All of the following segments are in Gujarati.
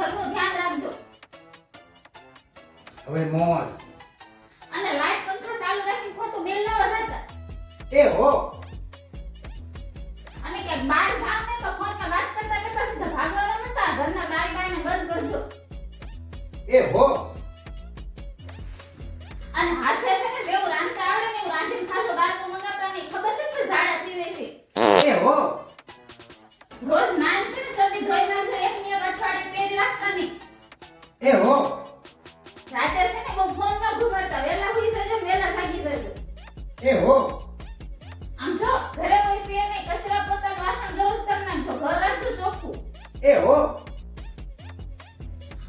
ઘરનું ધ્યાન રાખજો. હવે મોજ. અને લાઈટ પંખા ચાલુ રાખી ખોટું બિલ ન વધારતા એ હો. અને કે બહાર જાવ ને તો ફોન પર વાત કરતા કરતા સીધા ભાગવા ન ઘરના બારી બારને બંધ કરજો. એ હો.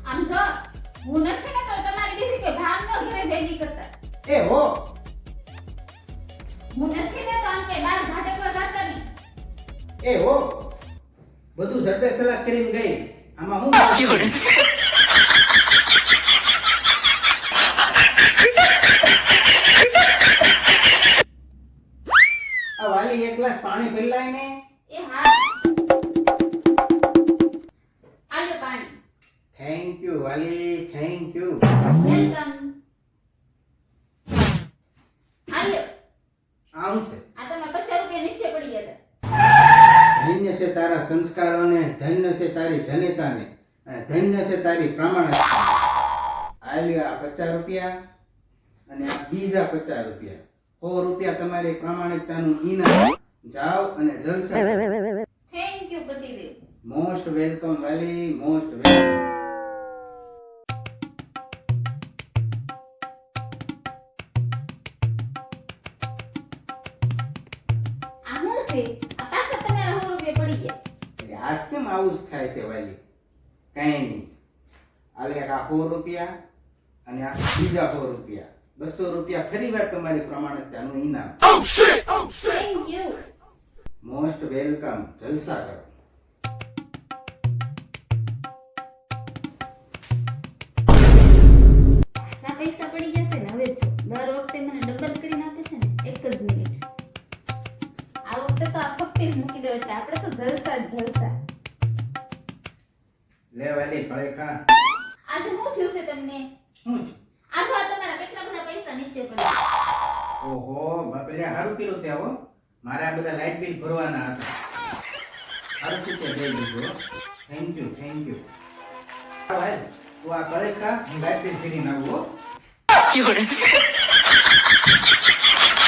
આમ જો હું નથી ને તો તમારી બીજી કોઈ ભાન ન ઘરે ભેગી કરતા. એ હો. હું નથી ને તો આમ કે બાર ઘાટે જાતા નહીં. એ હો. બધું ઝડપે સલાહ કરીને ગઈ. આમાં હું આ વાલી એક ગ્લાસ પાણી પીલાય ને. એ હા. આલ્યો પાણી. થેન્ક યુ વાલી થેન્ક યુ વેલકમ આલ્યો આમ છે. આ તમે 50 રૂપિયા નીચે પડી ગયા ધન્ય છે તારા સંસ્કારોને ધન્ય છે તારી જનેતાને અને ધન્ય છે તારી પ્રમાણિકતા આ આ પચાસ રૂપિયા અને બીજા પચાસ રૂપિયા. સો રૂપિયા તમારી પ્રામાણિકતાનું ઇનામ જાઓ અને જલસા થેન્ક યુ પતિદેવ. મોસ્ટ વેલકમ વાલી મોસ્ટ વેલકમ છે. આ પાછા તમારા 100 રૂપિયા પડી ગયા. આજ કેમ આવું જ થાય છે વાલી? કાંઈ નહીં. આલે આ સો રૂપિયા અને આ બીજા સો રૂપિયા. બસો રૂપિયા ફરી વાર તમારી પ્રમાણિકતાનું ઇનામ. થેન્ક યુ મોસ્ટ વેલકમ જલસા કરો. આ તો આ છપ્પીસ મૂકી દો છે. આપણે તો જલસા જ જલસા. લે વાલી ફળે ખા. આજે શું થયું છે તમને? શું? આ જો તમારા કેટલા બધા પૈસા નીચે પડ્યા? ઓહો બાપલે હારું કર્યું ત્યાં હો. મારે આ બધા લાઇટ બિલ ભરવાના હતા. હારું છે તે દઈ દીધું થેન્ક યુ થેન્ક યુ ભાઈ તું આ કળે ખા. હું લાઇટ બિલ ફેરીને નાખું હો.